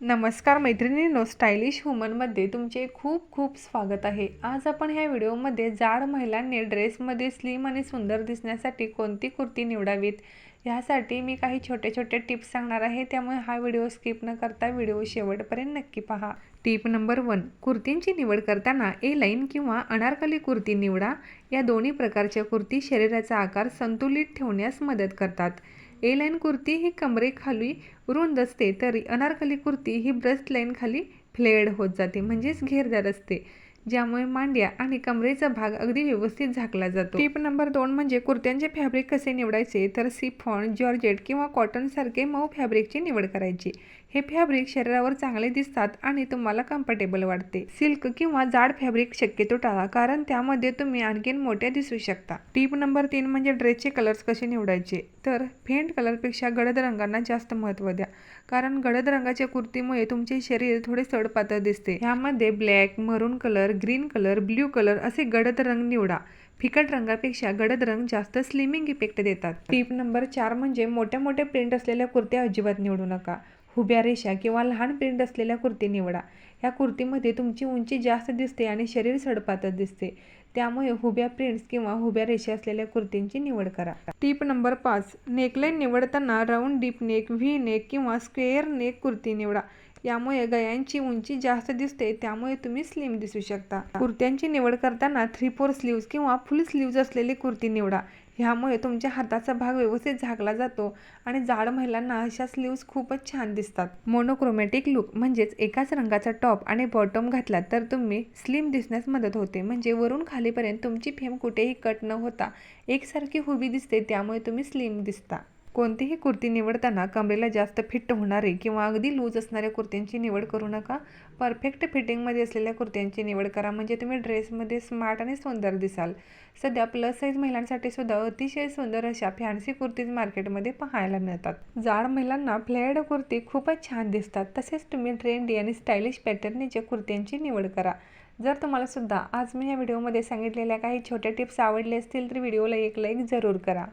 नमस्कार मैत्रिणींनो स्टायलिश वुमनमध्ये तुमचे खूप खूप स्वागत आहे. आज आपण ह्या व्हिडिओमध्ये जाड महिलांनी ड्रेसमध्ये स्लिम आणि सुंदर दिसण्यासाठी कोणती कुर्ती निवडावीत? ह्यासाठी मी काही छोटे छोटे टिप्स सांगणार आहे त्यामुळे हा व्हिडिओ स्किप न करता व्हिडिओ शेवटपर्यंत नक्की पहा. टिप नंबर वन कुर्तींची निवड करताना ए लाईन किंवा अनारकली कुर्ती निवडा. या दोन्ही प्रकारच्या कुर्ती शरीराचा आकार संतुलित ठेवण्यास मदत करतात. ए लाईन कुर्ती ही कमरेखाली रुंद असते तरी अनारकली कुर्ती ही ब्रेस्ट लाईन खाली फ्लेड होत जाते म्हणजेच घेरदार असते ज्यामुळे मांड्या आणि कमरेचा भाग अगदी व्यवस्थित झाकला जातो. टिप नंबर दोन म्हणजे कुर्त्यांचे फॅब्रिक कसे निवडायचे? तर सिफॉन जॉर्जेट किंवा कॉटनसारखे मऊ फॅब्रिकची निवड करायची. हे फॅब्रिक शरीरावर चांगले दिसतात आणि तुम्हाला कम्फर्टेबल वाटते. सिल्क किंवा जाड फॅब्रिक शक्यतो टाळा कारण त्यामध्ये तुम्ही आणखीन मोठ्या दिसू शकता. टीप नंबर तीन म्हणजे ड्रेसचे कलर्स कसे निवडायचे? तर फेंट कलरपेक्षा गडद रंगांना जास्त महत्त्व द्या कारण गडद रंगाच्या कुर्तीमुळे तुमचे शरीर थोडे सडपातळ दिसते. ह्यामध्ये black maroon colour green colour blue colour असे गडद रंग निवडा. फिकट रंगापेक्षा गडद रंग जास्त स्लिमिंग इफेक्ट देतात. टीप नंबर चार म्हणजे मोठ्या मोठ्या प्रिंट असलेल्या कुर्त्या अजिबात निवडू नका. हुब्या रेषा किंवा लहान प्रिंट असलेल्या कुर्ती निवडा. ह्या कुर्तीमध्ये तुमची उंची जास्त दिसते आणि शरीर सडपातच दिसते. त्यामुळे हुब्या प्रिंट्स किंवा हुब्या रेषा असलेल्या कुर्तींची निवड करा. टीप नंबर पाच. नेकलाईन निवडताना round deep neck V neck किंवा स्क्वेअर नेक कुर्ती निवडा. यामुळे गयांची उंची जास्त दिसते त्यामुळे तुम्ही स्लिम दिसू शकता. कुर्त्यांची निवड करताना थ्री फोर स्लीव्ज किंवा फुल स्लीव्ज असलेली कुर्ती निवडा. ह्यामुळे तुमच्या हाताचा भाग व्यवस्थित झाकला जातो आणि जाड महिलांना अशा स्लीव्ज खूपच छान दिसतात. मोनोक्रोमॅटिक लुक म्हणजेच एकाच रंगाचा टॉप आणि बॉटम घातला तर तुम्ही स्लिम दिसण्यास मदत होते. म्हणजे वरून खालीपर्यंत तुमची फेम कुठेही कट न होता. एकसारखी हुबी दिसते त्यामुळे तुम्ही स्लिम दिसता. कोणतीही कुर्ती निवडताना कमरेला जास्त फिट होणारे किंवा अगदी लूज असणाऱ्या कुर्त्यांची निवड करू नका. परफेक्ट फिटिंगमध्ये असलेल्या कुर्त्यांची निवड करा. म्हणजे तुम्ही ड्रेसमध्ये स्मार्ट आणि सुंदर दिसाल. सध्या प्लस साईज महिलांसाठी सुद्धा अतिशय सुंदर अशा फॅन्सी कुर्तीज मार्केटमध्ये पाहायला मिळतात. जाड महिलांना फ्लेअर्ड कुर्ती खूपच छान दिसतात. तसेच तुम्ही ट्रेंडी आणि स्टायलिश पॅटर्नीच्या कुर्त्यांची निवड करा. जर तुम्हाला सुद्धा आज मी या व्हिडिओमध्ये सांगितलेल्या काही छोट्या टिप्स आवडले असतील तर व्हिडिओला एक लाईक जरूर करा.